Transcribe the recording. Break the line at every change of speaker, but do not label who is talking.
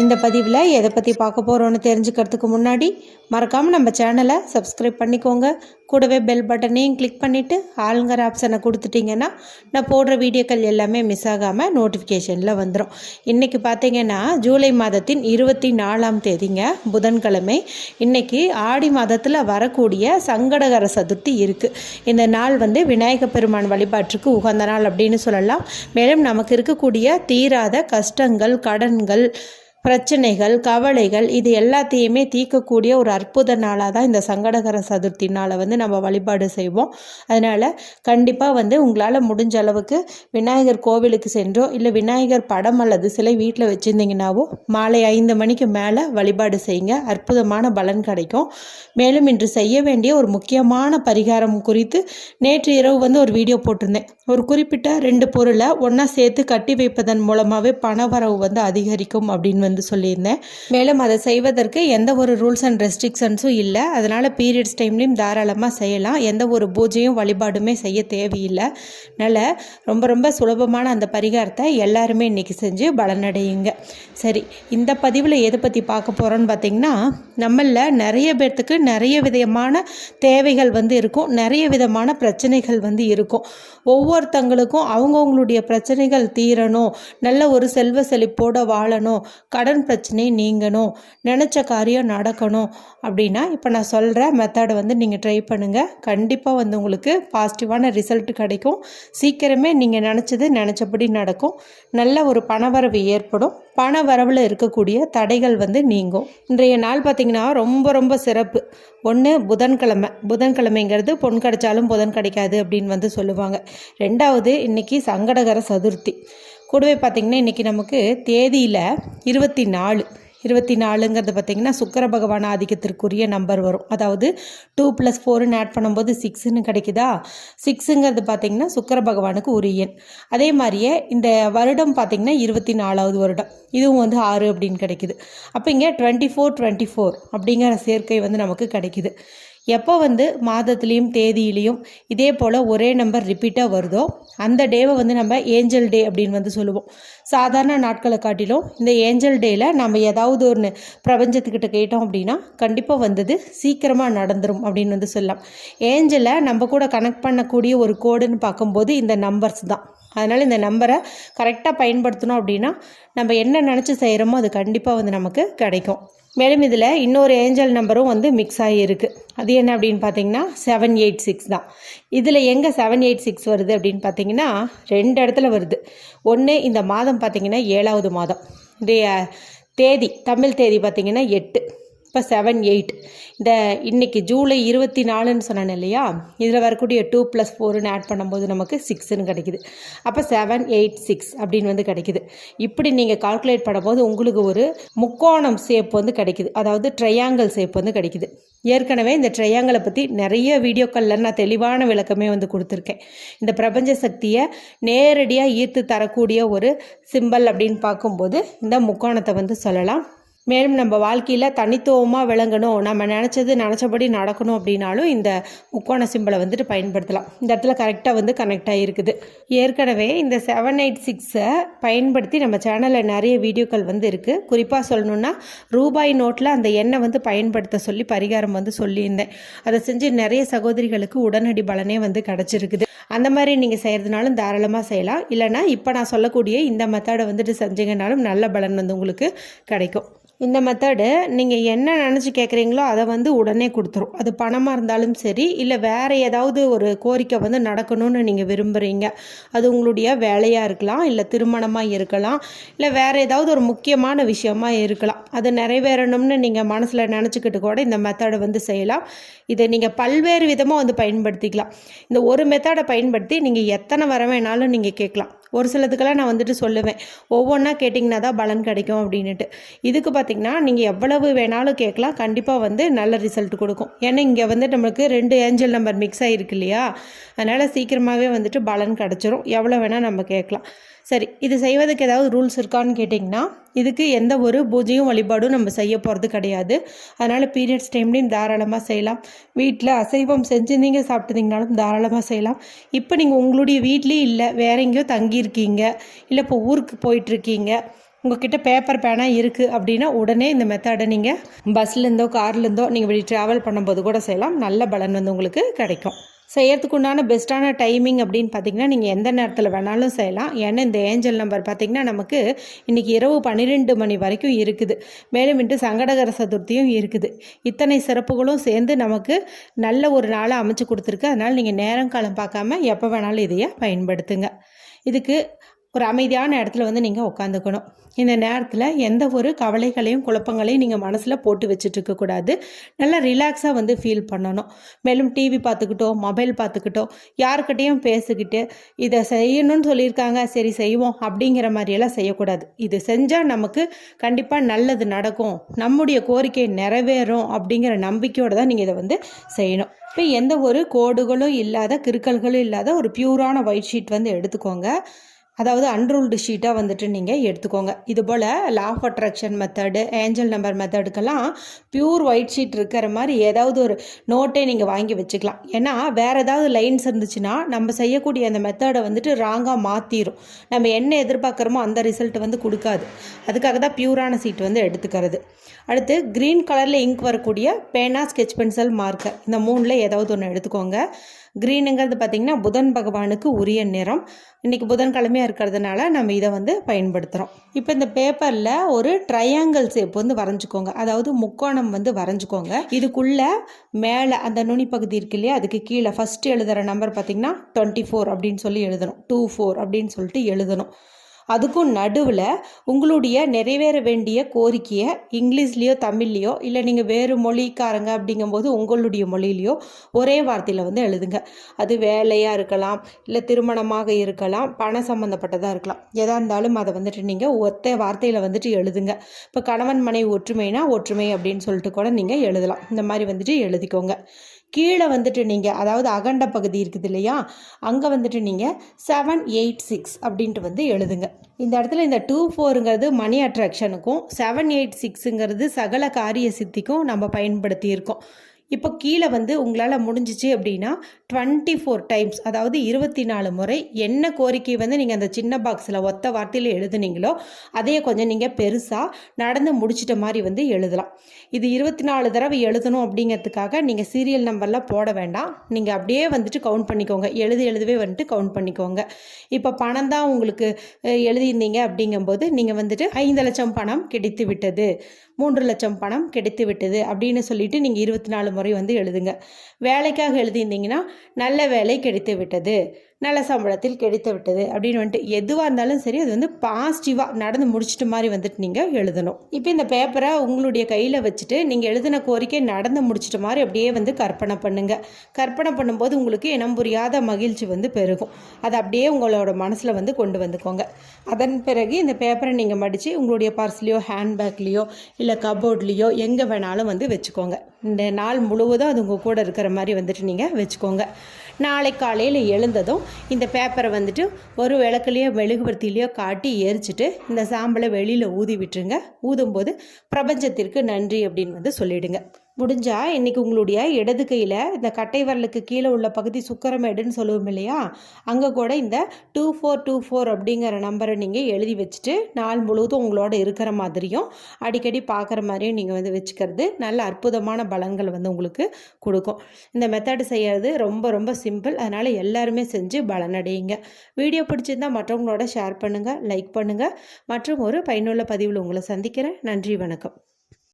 இந்த பதிவில் எதை பற்றி பார்க்க போகிறோன்னு தெரிஞ்சுக்கிறதுக்கு முன்னாடி மறக்காமல் நம்ம சேனலை சப்ஸ்கிரைப் பண்ணிக்கோங்க. கூடவே பெல் பட்டனையும் கிளிக் பண்ணிவிட்டு ஆளுங்கிற ஆப்ஷனை கொடுத்துட்டிங்கன்னா நான் போடுற வீடியோக்கள் எல்லாமே மிஸ் ஆகாமல் நோட்டிஃபிகேஷனில் வந்துடும் இன்றைக்கி பார்த்தீங்கன்னா ஜூலை மாதத்தின் இருபத்தி நாலாம் தேதிங்க புதன்கிழமை. இன்றைக்கி ஆடி மாதத்தில் வரக்கூடிய சங்கடகர சதுர்த்தி இருக்குது இந்த நாள் வந்து விநாயக பெருமான் வழிபாட்டுக்கு உகந்த நாள் அப்படின்னு சொல்லலாம். மேலும் நமக்கு இருக்கக்கூடிய தீராத கஷ்டங்கள் கடன்கள் பிரச்சனைகள் கவலைகள் இது எல்லாத்தையுமே தீர்க்கக்கூடிய ஒரு அற்புத நாளாக தான் இந்த சங்கடகர சதுர்த்தி நாளை வந்து நம்ம வழிபாடு செய்வோம். அதனால் கண்டிப்பாக வந்து உங்களால் முடிஞ்ச அளவுக்கு விநாயகர் கோவிலுக்கு சென்றோ இல்லை விநாயகர் படம் அல்லது சிலை வீட்டில் வச்சுருந்தீங்கன்னாவோ மாலை ஐந்து மணிக்கு மேலே வழிபாடு செய்யுங்க. அற்புதமான பலன் கிடைக்கும். மேலும் இன்று செய்ய வேண்டிய ஒரு முக்கியமான பரிகாரம் குறித்து நேற்று இரவு வந்து ஒரு வீடியோ போட்டிருந்தேன். ஒரு குறிப்பிட்ட ரெண்டு பொருளை ஒன்றா சேர்த்து கட்டி வைப்பதன் மூலமாகவே பணவரவு வந்து அதிகரிக்கும் அப்படின்னு வந்து சொல்லியிருந்தேன். மேலும் அதை செய்வதற்கு எந்த ஒரு ரூல்ஸ் அண்ட் ரெஸ்ட்ரிக்ஷன்ஸும் இல்லை. அதனால் பீரியட்ஸ் டைம்லேயும் தாராளமாக செய்யலாம். எந்த ஒரு பூஜையும் வழிபாடுமே செய்ய தேவையில்லை. அதனால் ரொம்ப ரொம்ப சுலபமான அந்த பரிகாரத்தை எல்லாருமே இன்றைக்கி செஞ்சு பலனடையுங்க. சரி இந்த பதிவில் எதை பற்றி பார்க்க போகிறோன்னு பார்த்தீங்கன்னா நம்மளில் நிறைய பேர்த்துக்கு நிறைய விதமான தேவைகள் வந்து இருக்கும். நிறைய விதமான பிரச்சனைகள் வந்து இருக்கும். ஒவ்வொருத்தங்களுக்கும் அவங்கவுங்களுடைய பிரச்சனைகள் தீரணும். நல்ல ஒரு செல்வ செழிப்போடு வாழணும். கடன் பிரச்சனை நீங்கணும் நினச்ச காரியம் நடக்கணும் அப்படின்னா இப்போ நான் சொல்கிற மெத்தடை வந்து நீங்கள் ட்ரை பண்ணுங்கள் கண்டிப்பாக வந்து உங்களுக்கு பாசிட்டிவான ரிசல்ட் கிடைக்கும். சீக்கிரமே நீங்கள் நினச்சது நினச்சபடி நடக்கும். நல்ல ஒரு பணவரவு ஏற்படும். பண வரவில் இருக்கக்கூடிய தடைகள் வந்து நீங்கும். இன்றைய நாள் பார்த்திங்கன்னா ரொம்ப ரொம்ப சிறப்பு. ஒன்று புதன்கிழமை. புதன்கிழமைங்கிறது பொன் கிடைச்சாலும் புதன் கிடைக்காது அப்படின்னு வந்து சொல்லுவாங்க. ரெண்டாவது இன்றைக்கி சங்கடகர சதுர்த்தி. கூடவே பார்த்திங்கன்னா இன்றைக்கி நமக்கு தேதியில் இருபத்தி நாலு இருபத்தி நாலுங்கிறது பார்த்திங்கன்னா சுக்கர பகவான் ஆதிக்கத்திற்குரிய நம்பர் வரும். அதாவது டூ ப்ளஸ் ஃபோருன்னு ஆட் பண்ணும்போது சிக்ஸுன்னு கிடைக்குதா? சிக்ஸுங்கிறது பார்த்திங்கன்னா சுக்கர பகவானுக்கு உரியன் அதே மாதிரியே இந்த வருடம் பார்த்திங்கன்னா இருபத்தி நாலாவது வருடம். இதுவும் வந்து ஆறு அப்படின்னு கிடைக்குது. அப்போ இங்கே டுவெண்ட்டி ஃபோர் டுவெண்ட்டி ஃபோர் அப்படிங்கிற சேர்க்கை வந்து நமக்கு கிடைக்குது. எப்போ வந்து மாதத்துலேயும் தேதியிலையும் இதே போல் ஒரே நம்பர் ரிப்பீட்டாக வருதோ அந்த டேவை வந்து நம்ம ஏஞ்சல் டே அப்படின்னு வந்து சொல்லுவோம். சாதாரண நாட்களை காட்டிலும் இந்த ஏஞ்சல் டேயில் நம்ம ஏதாவது ஒன்று பிரபஞ்சத்துக்கிட்ட கேட்டோம் அப்படின்னா கண்டிப்பாக வந்தது சீக்கிரமாக நடந்துரும் அப்படின்னு வந்து சொல்லலாம். ஏஞ்சலை நம்ம கூட கனெக்ட் பண்ணக்கூடிய ஒரு கோடுன்னு பார்க்கும்போது இந்த நம்பர்ஸ் தான். அதனால் இந்த நம்பரை கரெக்டாக பயன்படுத்தணும் அப்படின்னா நம்ம என்ன நினச்சி செய்கிறோமோ அது கண்டிப்பாக வந்து நமக்கு கிடைக்கும். மேலும் இதில் இன்னொரு ஏஞ்சல் நம்பரும் வந்து மிக்ஸ் ஆகியிருக்கு அது என்ன அப்படின்னு பார்த்தீங்கன்னா செவன் எயிட் சிக்ஸ் தான். இதில் எங்கே செவன் எயிட் சிக்ஸ் வருது அப்படின்னு பார்த்தீங்கன்னா ரெண்டு இடத்துல வருது. ஒன்று இந்த மாதம் பார்த்தீங்கன்னா ஏழாவது மாதம். இந்த தேதி தமிழ் தேதி பார்த்தீங்கன்னா எட்டு. இப்போ செவன் எயிட் இந்த இன்றைக்கி ஜூலை இருபத்தி நாலுன்னு சொன்னேன் இல்லையா? இதில் வரக்கூடிய டூ ப்ளஸ் ஃபோர்னு ஆட் பண்ணும்போது நமக்கு சிக்ஸ்னு கிடைக்குது. அப்போ செவன் எயிட் சிக்ஸ் அப்படின்னு வந்து கிடைக்குது. இப்படி நீங்கள் கால்குலேட் பண்ணும்போது உங்களுக்கு ஒரு முக்கோணம் ஷேப் வந்து கிடைக்குது. அதாவது ட்ரையாங்கிள் ஷேப் வந்து கிடைக்குது. ஏற்கனவே இந்த ட்ரையாங்கிளை பற்றி நிறைய வீடியோக்களில் நான் தெளிவான விளக்கமே வந்து கொடுத்துருக்கேன். இந்த பிரபஞ்ச சக்தியை நேரடியாக ஈர்த்து தரக்கூடிய ஒரு சிம்பல் அப்படின்னு பார்க்கும்போது இந்த முக்கோணத்தை வந்து சொல்லலாம். மேலும் நம்ம வாழ்க்கையில் தனித்துவமாக விளங்கணும். நம்ம நினச்சது நினச்சபடி நடக்கணும் அப்படின்னாலும் இந்த முக்கோண சிம்பிளை வந்துட்டு பயன்படுத்தலாம். இந்த இடத்துல கரெக்டாக வந்து கனெக்ட் ஆகிருக்குது. ஏற்கனவே இந்த செவன் எயிட் சிக்ஸை பயன்படுத்தி நம்ம சேனலில் நிறைய வீடியோக்கள் வந்து இருக்குது குறிப்பாக சொல்லணுன்னா ரூபாய் நோட்டில் அந்த எண்ணெய் வந்து பயன்படுத்த சொல்லி பரிகாரம் வந்து சொல்லியிருந்தேன். அதை செஞ்சு நிறைய சகோதரிகளுக்கு உடனடி பலனே வந்து கிடச்சிருக்குது. அந்த மாதிரி நீங்கள் செய்கிறதுனாலும் தாராளமாக செய்யலாம். இல்லைனா இப்போ நான் சொல்லக்கூடிய இந்த மெத்தடை வந்துட்டு செஞ்சீங்கனாலும் நல்ல பலன் வந்து உங்களுக்கு கிடைக்கும். இந்த மெத்தடு நீங்கள் என்ன நினச்சி கேட்குறீங்களோ அதை வந்து உடனே கொடுத்துரும். அது பணமாக இருந்தாலும் சரி இல்லை வேறு ஏதாவது ஒரு கோரிக்கை வந்து நடக்கணும்னு நீங்கள் விரும்புகிறீங்க அது உங்களுடைய வேலையாக இருக்கலாம் இல்லை திருமணமாக இருக்கலாம் இல்லை வேறு ஏதாவது ஒரு முக்கியமான விஷயமாக இருக்கலாம். அது நிறைவேறணும்னு நீங்கள் மனசில் நினச்சிக்கிட்டு கூட இந்த மெத்தடை வந்து செய்யலாம். இதை நீங்கள் பல்வேறு விதமாக வந்து பயன்படுத்திக்கலாம். இந்த ஒரு மெத்தடை பயன்படுத்தி நீங்கள் எத்தனை வர வேணாலும் நீங்கள் கேட்கலாம். ஒரு சிலதுக்கெல்லாம் நான் வந்துட்டு சொல்லுவேன். ஒவ்வொன்றா கேட்டிங்கன்னா தான் பலன் கிடைக்கும் அப்படின்ட்டு இதுக்கு பார்த்திங்கன்னா நீங்கள் எவ்வளவு வேணாலும் கேட்கலாம். கண்டிப்பாக வந்து நல்ல ரிசல்ட் கொடுக்கும். ஏன்னா இங்கே வந்து நம்மளுக்கு ரெண்டு ஏஞ்சல் நம்பர் மிக்ஸ் ஆகிருக்கு இல்லையா? அதனால் சீக்கிரமாகவே வந்துட்டு பலன் கிடச்சிரும். எவ்வளோ வேணால் நம்ம கேட்கலாம். சரி இது செய்வதற்கு ஏதாவது ரூல்ஸ் இருக்கான்னு கேட்டிங்கன்னா இதுக்கு எந்த ஒரு பூஜையும் வழிபாடும் நம்ம செய்ய போகிறது கிடையாது. அதனால் பீரியட்ஸ் டைம்லேயும் தாராளமாக செய்யலாம். வீட்டில் அசைவம் செஞ்சு நீங்கள் சாப்பிட்டீங்கனாலும் தாராளமாக செய்யலாம். இப்போ நீங்கள் உங்களுடைய வீட்லேயும் இல்லை வேற எங்கேயோ தங்கியிருக்கீங்க இல்லை இப்போ ஊருக்கு போயிட்டுருக்கீங்க உங்ககிட்ட பேப்பர் பேனா இருக்குது அப்படின்னா உடனே இந்த மெத்தடை நீங்கள் பஸ்லேருந்தோ கார்லேருந்தோ நீங்கள் இப்படி ட்ராவல் பண்ணும்போது கூட செய்யலாம். நல்ல பலன் வந்து உங்களுக்கு கிடைக்கும். செய்யறதுக்கு உண்டான பெஸ்ட்டான டைமிங் அப்படின்னு பார்த்தீங்கன்னா நீங்கள் எந்த நேரத்தில் வேணாலும் செய்யலாம். ஏன்னா இந்த ஏஞ்சல் நம்பர் பார்த்தீங்கன்னா நமக்கு இன்றைக்கி இரவு பன்னிரெண்டு மணி வரைக்கும் இருக்குது. மேலும் இன்று சங்கடகர சதுர்த்தியும் இருக்குது. இத்தனை சிறப்புகளும் சேர்ந்து நமக்கு நல்ல ஒரு நாளை அமைச்சு கொடுத்துருக்கு. அதனால் நீங்கள் நேரம் காலம் பார்க்காம எப்போ வேணாலும் இதையே பயன்படுத்துங்க. இதுக்கு ஒரு அமைதியான இடத்துல வந்து நீங்கள் உட்காந்துக்கணும். இந்த நேரத்தில் எந்த ஒரு கவலைகளையும் குழப்பங்களையும் நீங்கள் மனசில் போட்டு வச்சுட்டு இருக்கக்கூடாது நல்லா ரிலாக்ஸாக வந்து ஃபீல் பண்ணணும். மேலும் டிவி பார்த்துக்கிட்டோ மொபைல் பார்த்துக்கிட்டோ யாருக்கிட்டேயும் பேசிக்கிட்டு இதை செய்யணும்னு சொல்லியிருக்காங்க சரி செய்வோம் அப்படிங்கிற மாதிரியெல்லாம் செய்யக்கூடாது. இது செஞ்சால் நமக்கு கண்டிப்பாக நல்லது நடக்கும். நம்முடைய கோரிக்கை நிறைவேறும் அப்படிங்கிற நம்பிக்கையோடு தான் நீங்கள் இதை வந்து செய்யணும். இப்போ எந்த ஒரு கோடுகளும் இல்லாத கிறுக்கல்களும் இல்லாத ஒரு பியூரான ஒயிட் ஷீட் வந்து எடுத்துக்கோங்க. அதாவது அன்ரூல்டு ஷீட்டாக வந்துட்டு நீங்கள் எடுத்துக்கோங்க. இது போல் law of attraction method angel number மெத்தடுக்கெல்லாம் pure white sheet இருக்கிற மாதிரி ஏதாவது ஒரு நோட்டே நீங்கள் வாங்கி வச்சுக்கலாம். ஏன்னா வேறு ஏதாவது லைன்ஸ் இருந்துச்சுன்னா நம்ம செய்யக்கூடிய அந்த மெத்தடை வந்துட்டு ராங்காக மாற்றிடும் நம்ம என்ன எதிர்பார்க்குறோமோ அந்த ரிசல்ட் வந்து கொடுக்காது. அதுக்காக தான் பியூரான சீட் வந்து எடுத்துக்கிறது. அடுத்து க்ரீன் கலரில் இங்க் வரக்கூடிய பேனா ஸ்கெச் பென்சில் மார்க்கர் இந்த மூணில் ஏதாவது ஒன்று எடுத்துக்கோங்க. க்ரீனுங்கிறது பார்த்திங்கன்னா புதன் பகவானுக்கு உரிய நிறம். இன்றைக்கி புதன்கிழமையாக இருக்கிறதுனால நம்ம இதை வந்து பயன்படுத்துகிறோம் இப்போ இந்த பேப்பரில் ஒரு ட்ரையாங்கிள் ஷேப் வந்து வரைஞ்சிக்கோங்க. அதாவது முக்கோணம் வந்து வரைஞ்சிக்கோங்க. இதுக்குள்ளே மேலே அந்த நுனி பகுதி இருக்கு இல்லையா? அதுக்கு கீழே ஃபஸ்ட்டு எழுதுகிற நம்பர் பார்த்திங்கன்னா டுவெண்ட்டி ஃபோர் அப்படின்னு சொல்லி எழுதணும். டூ ஃபோர் அப்படின்னு சொல்லிட்டு எழுதணும். அதுக்கும் நடுவில் உங்களுடைய நிறைவேற வேண்டிய கோரிக்கையை இங்கிலீஷ்லேயோ தமிழ்லேயோ இல்லை நீங்கள் வேறு மொழிக்காரங்க அப்படிங்கும்போது உங்களுடைய மொழியிலையோ ஒரே வார்த்தையில் வந்து எழுதுங்க. அது வேலையாக இருக்கலாம் இல்லை திருமணமாக இருக்கலாம் பணம் சம்மந்தப்பட்டதாக இருக்கலாம். எதாக இருந்தாலும் அதை வந்துட்டு நீங்கள் ஒத்த வார்த்தையில் வந்துட்டு எழுதுங்க. இப்போ கணவன் மனைவி ஒற்றுமைனா ஒற்றுமை அப்படின்னு சொல்லிட்டு கூட நீங்கள் எழுதலாம். இந்த மாதிரி வந்துட்டு எழுதிக்கோங்க. கீழே வந்துட்டு நீங்கள் அதாவது அகண்ட பகுதி இருக்குது இல்லையா? அங்கே வந்துட்டு நீங்கள் செவன் எயிட் சிக்ஸ் அப்படின்ட்டு வந்து எழுதுங்க. இந்த இடத்துல இந்த டூ ஃபோருங்கிறது மணி அட்ராக்ஷனுக்கும் செவன் எயிட் சிக்ஸுங்கிறது சகல காரிய சித்திக்கும் நம்ம பயன்படுத்தியிருக்கோம். இப்போ கீழே வந்து உங்களால் முடிஞ்சிச்சு அப்படின்னா டுவெண்ட்டி ஃபோர் டைம்ஸ் அதாவது இருபத்தி நாலு முறை என்ன கோரிக்கை வந்து நீங்கள் அந்த சின்ன பாக்ஸில் ஒத்த வார்த்தையில் எழுதுனீங்களோ அதையே கொஞ்சம் நீங்கள் பெருசாக நடந்து முடிச்சிட்ட மாதிரி வந்து எழுதலாம். இது இருபத்தி நாலு தடவை எழுதணும் அப்படிங்கிறதுக்காக நீங்கள் சீரியல் நம்பர்லாம் போட வேண்டாம். நீங்கள் அப்படியே வந்துட்டு கவுண்ட் பண்ணிக்கோங்க. எழுதி எழுதவே வந்துட்டு கவுண்ட் பண்ணிக்கோங்க. இப்போ பணம் தான் உங்களுக்கு எழுதியிருந்தீங்க அப்படிங்கும்போது நீங்கள் வந்துட்டு ஐந்து லட்சம் பணம் கிடைத்து விட்டது. மூன்று லட்சம் பணம் கிடைத்து விட்டது அப்படின்னு சொல்லிட்டு நீங்கள் இருபத்தி நாலு முறை வந்து எழுதுங்க. வேலைக்காக எழுதியிருந்தீங்கன்னா நல்ல வேலை கிடைத்து விட்டது. நல்ல சம்பளத்தில் கிடைத்து விட்டது அப்படின்னு வந்துட்டு எதுவாக இருந்தாலும் சரி அது வந்து பாசிட்டிவாக நடந்து முடிச்சிட்ட மாதிரி வந்துட்டு நீங்கள் எழுதணும். இப்போ இந்த பேப்பரை உங்களுடைய கையில் வச்சுட்டு நீங்கள் எழுதின கோரிக்கை நடந்து முடிச்சிட்ட மாதிரி அப்படியே வந்து கற்பனை பண்ணுங்கள் கற்பனை பண்ணும்போது உங்களுக்கு இனம் புரியாத மகிழ்ச்சி வந்து பெருகும். அதை அப்படியே உங்களோட மனசில் வந்து கொண்டு வந்துக்கோங்க. அதன் பிறகு இந்த பேப்பரை நீங்கள் மடித்து உங்களுடைய பர்ஸ்லேயோ ஹேண்ட்பேக்லேயோ இல்லை கபோர்ட்லேயோ எங்கே வேணாலும் வந்து வச்சுக்கோங்க. இந்த நாள் முழுவதும் அது உங்கள் கூட இருக்கிற மாதிரி வந்துட்டு நீங்கள் வச்சுக்கோங்க. நாளை காலையில் எழுந்ததும் இந்த பேப்பரை வந்துட்டு ஒரு விளக்குலையோ மெழுகுவர்த்திலையோ காட்டி எரிச்சிட்டு இந்த சாம்பலை வெளியில் ஊதி விட்டுருங்க. ஊதும்போது பிரபஞ்சத்திற்கு நன்றி அப்படின்னு வந்து சொல்லிவிடுங்க முடிஞ்சால் இன்றைக்கி உங்களுடைய இடது கையில் இந்த கட்டை வரலுக்கு கீழே உள்ள பகுதி சுக்கரமேடுன்னு சொல்லுவோம் இல்லையா? அங்கே கூட இந்த டூ ஃபோர் டூ ஃபோர் அப்படிங்கிற நம்பரை நீங்கள் எழுதி வச்சுட்டு நாள் முழுவதும் உங்களோட இருக்கிற மாதிரியும் அடிக்கடி பார்க்குற மாதிரியும் நீங்கள் வந்து வச்சுக்கிறது நல்ல அற்புதமான பலன்கள் வந்து உங்களுக்கு கொடுக்கும். இந்த மெத்தடு செய்கிறது ரொம்ப ரொம்ப சிம்பிள் அதனால் எல்லாருமே செஞ்சு பலனடையுங்க. வீடியோ பிடிச்சிருந்தால் மற்றவங்களோட ஷேர் பண்ணுங்கள் லைக் பண்ணுங்கள் மற்றும் ஒரு பயனுள்ள பதிவில் உங்களை சந்திக்கிறேன். நன்றி வணக்கம்.